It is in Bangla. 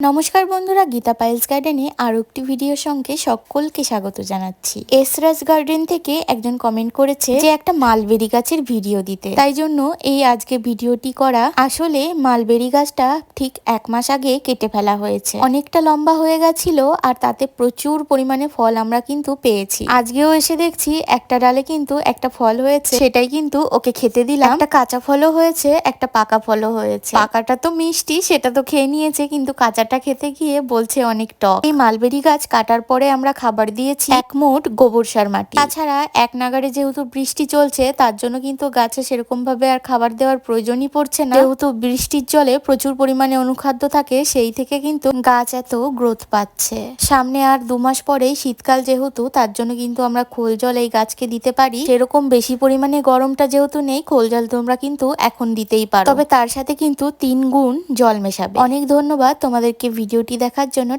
নমস্কার বন্ধুরা, গীতা পাইলস গার্ডেনে আরও একটি ভিডিওর সঙ্গে সকলকে স্বাগত জানাচ্ছি। এসরাজ গার্ডেন থেকে একজন কমেন্ট করেছে যে একটা মালবেরি গাছের ভিডিও দিতে। তাই জন্য এই আজকে ভিডিওটি করা আসলে মালবেরি গাছটা ঠিক এক মাস আগে কেটে ফেলা হয়েছে। অনেকটা লম্বা হয়ে গেছিল আর তাতে প্রচুর পরিমাণে ফল আমরা কিন্তু পেয়েছি। আজকেও এসে দেখছি একটা ডালে কিন্তু একটা ফল হয়েছে। সেটাই কিন্তু ওকে খেতে দিলাম। একটা কাঁচা ফলও হয়েছে, একটা পাকা ফলও হয়েছে। পাকাটা তো মিষ্টি, সেটা তো খেয়ে নিয়েছে, কিন্তু কাঁচাটা খেতে গিয়ে বলছে অনেক টক। এই মালবেরি গাছ কাটার পরে আমরা খাবার দিয়েছি এক মুঠ গোবর সার মাটি। তাছাড়া এক নাগারে যেহেতু বৃষ্টি চলছে, তার জন্য কিন্তু গাছে সেরকম ভাবে আর খাবার দেওয়ার প্রয়োজনই পড়ছে না। যেহেতু বৃষ্টির জলে প্রচুর পরিমাণে অনুখাদ্য থাকে, সেই থেকে কিন্তু গাছ এত গ্রোথ পাচ্ছে। সামনে আর দু মাস পরেই শীতকাল যেহেতু, তার জন্য কিন্তু আমরা খোল জল এই গাছকে দিতে পারি। সেরকম বেশি পরিমাণে গরমটা যেহেতু নেই, খোল জল তোমরা কিন্তু এখন দিতেই পারো। তবে তার সাথে কিন্তু তিন গুণ জল মেশাবে। অনেক ধন্যবাদ তোমাদেরকে ভিডিওটি দেখার জন্য